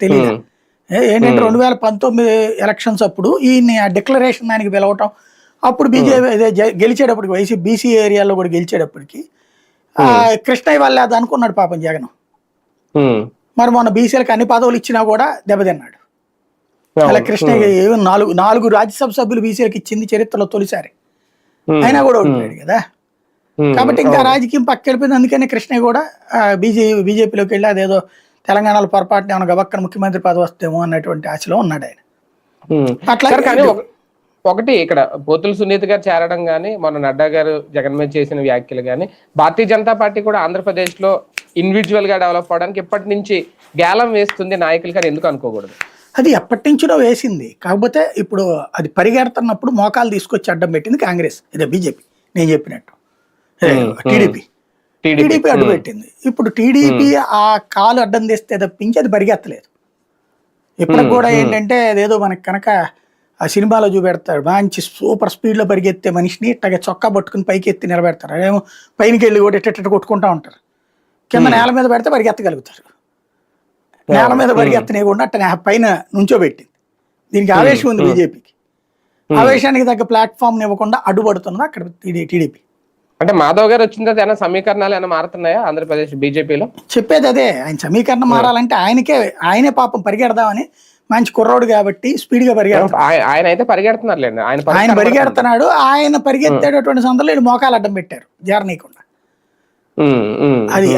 తెలియదు ఏంటంటే రెండు వేల పంతొమ్మిది ఎలక్షన్స్ అప్పుడు ఈయన్ని ఆ డిక్లరేషన్ దానికి పిలవటం అప్పుడు బీజేపీ గెలిచేటప్పటికి వైసీ బీసీ ఏరియాలో కూడా గెలిచేటప్పటికి ఆ, కృష్ణయ్య వల్ల అది అనుకున్నాడు పాపం జగన్. మరి మొన్న బీసీలకు అన్ని పదవులు ఇచ్చినా కూడా దెబ్బతిన్నాడు. అలా కృష్ణయ్య నాలుగు నాలుగు రాజ్యసభ సభ్యులు బీసీలకు ఇచ్చింది చరిత్రలో తొలిసారి. అయినా కూడా ఓడిపోయాడు కదా. కాబట్టి ఇంకా రాజకీయం పక్కెళ్ళిపోయింది అందుకని కృష్ణయ్య కూడా బీజే బీజేపీలోకి వెళ్ళి అదేదో తెలంగాణలో పొరపాటున ఏమైనా గబక్కన ముఖ్యమంత్రి పదవి వస్తేమో అన్నటువంటి ఆశలో ఉన్నాడు ఆయన. అట్లా ఒకటి ఇక్కడ పోతుల సునీత గారు చేరడం కానీ మొన్న నడ్డా గారు జగన్ మీద చేసిన వ్యాఖ్యలు కానీ భారతీయ జనతా పార్టీ కూడా ఆంధ్రప్రదేశ్లో ఇండివిజువల్గా డెవలప్ అవడానికి ఇప్పటి నుంచి గ్యాలం వేస్తుంది నాయకులు కానీ ఎందుకు అనుకోకూడదు? అది ఎప్పటి నుంచో వేసింది. కాకపోతే ఇప్పుడు అది పరిగెడుతున్నప్పుడు మోకాలు తీసుకొచ్చి అడ్డం పెట్టింది కాంగ్రెస్ ఇదే బీజేపీ. నేను చెప్పినట్టు. టీడీపీ. టీడీపీ. అడ్డు పెట్టింది ఇప్పుడు టీడీపీ ఆ కాలు అడ్డం తెస్తే తప్పించి అది పరిగెత్తలేదు. ఇప్పటికి కూడా ఏంటంటే అదేదో మనకి కనుక ఆ సినిమాలో చూపెడతాడు. మంచి సూపర్ స్పీడ్లో పరిగెత్తే మనిషిని ఇట్టగా చొక్కా పట్టుకుని పైకి ఎత్తి నిలబెడతారు. అదేమో పైనకి వెళ్ళి కూడా ఎట్ట కొట్టుకుంటా ఉంటారు. కింద నేల మీద పెడితే పరిగెత్తగలుగుతారు. నేల మీద పరిగెత్తనేయకుండా అట్ట పైన నుంచోబెట్టింది దీనికి ఆవేశం ఉంది బీజేపీకి. ఆవేశానికి తగ్గ ప్లాట్ఫామ్ ఇవ్వకుండా అడ్డుపడుతున్నది అక్కడ టీడీపీ. అంటే మాధవ్ గారు వచ్చిన తర్వాత ఏమైనా సమీకరణాలు ఏమైనా మారుతున్నాయా ఆంధ్రప్రదేశ్ బీజేపీలో? చెప్పేది అదే ఆయన సమీకరణం మారాలంటే ఆయనకే ఆయనే పాపం పరిగెడదామని మంచి కుర్రోడు కాబట్టి స్పీడ్గా పరిగెడతాడు ఆయ- ఆయన అయితే పరిగెడుతున్నారులేండి. ఆయన ఆయన. పరిగెడుతున్నాడు ఆయన పరిగెత్తేటటువంటి సందర్భంలో మోకాలు అడ్డం పెట్టారు ఉమ్, అది.